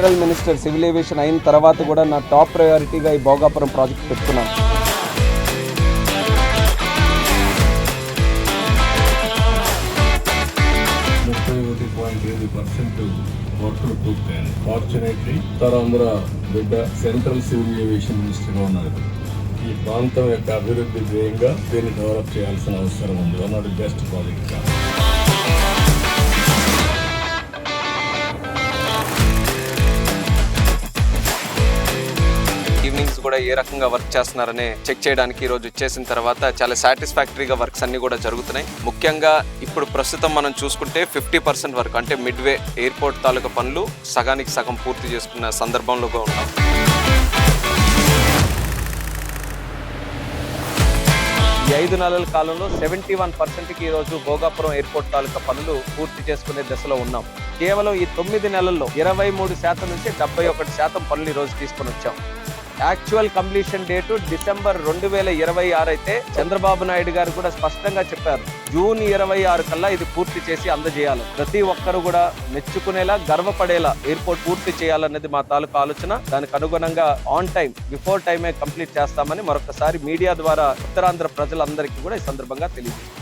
Central minister civil aviation అయిన తర్వాత కూడా నా టాప్ ప్రయారిటీగా ఈ భోగాపురం ప్రాజెక్ట్ పెట్టుకున్నాను. ముప్పై ఒకటి పాయింట్ ఐదు పర్సెంట్ వర్కులు పూర్తయింది ఫార్చునేట్లీ బిడ్డ సెంట్రల్ సివిల్ ఏవియేషన్ మినిస్టర్గా ఉన్నాడు ఈ ప్రాంతం యొక్క అభివృద్ధి ధ్యేయంగా దీన్ని డెవలప్ చేయాల్సిన అవసరం ఉంది. One of the best project కూడా ఏ రకంగా వర్క్ చేస్తున్నారనే చెక్ చేయడానికి ఈ రోజు వచ్చేసిన తర్వాత చాలా సాటిస్ఫాక్టరీగా వర్క్స్ అన్ని కూడా జరుగుతున్నాయి. ముఖ్యంగా ఇప్పుడు ప్రస్తుతం మనం చూసుకుంటే ఫిఫ్టీ పర్సెంట్ వరకు అంటే మిడ్వే ఎయిర్పోర్ట్ తాలూకా పనులు సగానికి సగం పూర్తి చేసుకున్న సందర్భంలో ఉన్నాం. ఈ ఐదు నెలల కాలంలో సెవెంటీ వన్ పర్సెంట్కి ఈరోజు భోగాపురం ఎయిర్పోర్ట్ తాలూకా పనులు పూర్తి చేసుకునే దశలో ఉన్నాం. కేవలం ఈ తొమ్మిది నెలల్లో ఇరవై మూడు శాతం నుంచి డెబ్బై ఒకటి శాతం పనులు ఈరోజు తీసుకొని వచ్చాం. యాక్చువల్ కంప్లీషన్ డేటు డిసెంబర్ రెండు వేల ఇరవై ఆరు అయితే చంద్రబాబు నాయుడు గారు కూడా స్పష్టంగా చెప్పారు. జూన్ ఇరవై ఆరు కల్లా ఇది పూర్తి చేసి అందజేయాలి. ప్రతి ఒక్కరు కూడా మెచ్చుకునేలా గర్వపడేలా ఎయిర్పోర్ట్ పూర్తి చేయాలన్నది మా తాలూకు ఆలోచన. దానికి అనుగుణంగా ఆన్ టైం బిఫోర్ టైమే కంప్లీట్ చేస్తామని మరొకసారి మీడియా ద్వారా ఉత్తరాంధ్ర ప్రజలందరికీ కూడా ఈ సందర్భంగా తెలియజేస్తాం